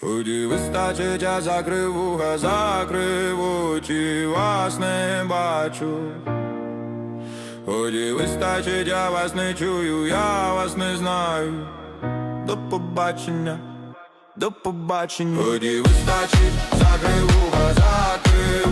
Тоді вистачить, я закрив вуха, закрив очі, вас не бачу. Тоді вистачить, я вас не чую, я вас не знаю. До побачення, до побачення. Тоді вистачить, закрив вуха, закрив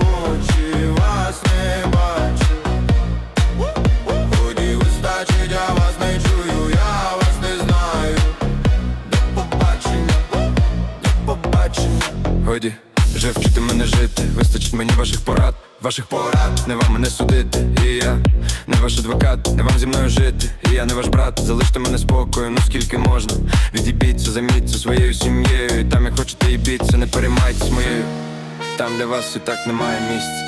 Годі, вже вчити мене жити, вистачить мені ваших порад, ваших порад, не вам мене судити. І я не ваш адвокат, не вам зі мною жити. І я не ваш брат, залиште мене спокою, ну скільки можна. Відібіться, займіться своєю сім'єю. І там як хочете їбіться, не переймайтесь моєю. Там для вас і так немає місця.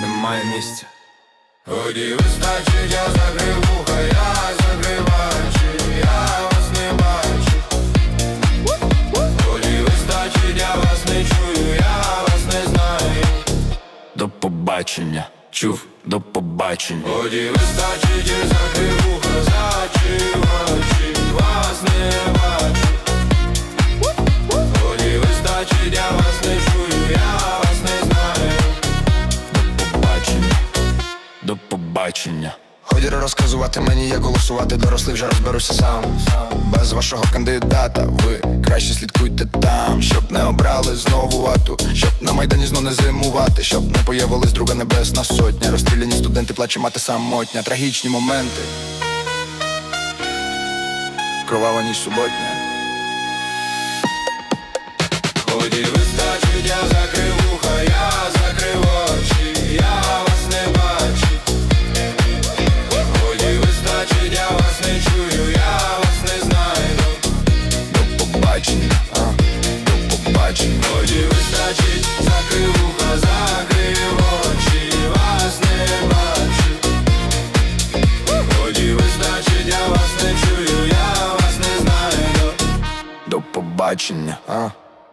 Немає місця. Годі вистачить, я закрив вуха, я побачення, чув, до побачення. Годі вистачить, я закрив очі, вас не бачу. Годі вистачить, я вас не чую, я вас не знаю. До побачення, до побачення. Ході розказувати мені, як голосувати, дорослий вже розберуся сам. Без вашого кандидата ви краще слідкуйте там, щоб не обрали знову вату, щоб на майдані знов не зимувати, щоб не появилась друга небесна сотня. Розстріляні студенти плаче мати самотня, трагічні моменти. Кровава ніч суботня. Ході побачення, а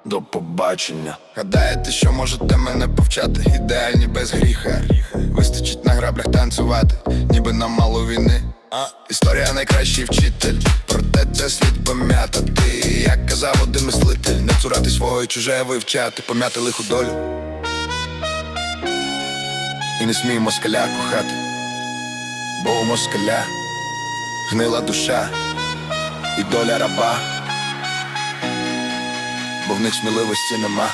до побачення. Гадаєте, що можете мене повчати? Ідеальні без гріха. Вистачить на граблях танцювати, ніби нам мало війни. А історія найкращий вчитель, проте це слід пам'ятати. Як казав один мислитель, не цурати свого і чуже вивчати, пом'яти лиху долю. І не смій москаля кохати, бо у москаля гнила душа і доля раба бо в них сміливості нема.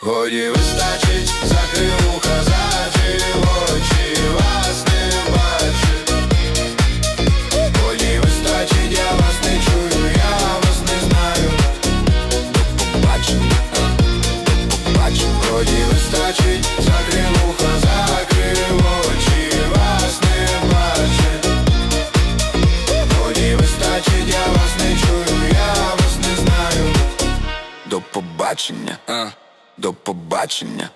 Годі вистачить, закрив закрив очі, вас не бачу. Годі вистачить, я вас не чую, я вас не знаю. До побачення. Годі вистачить, закрив побачення, а, до побачення.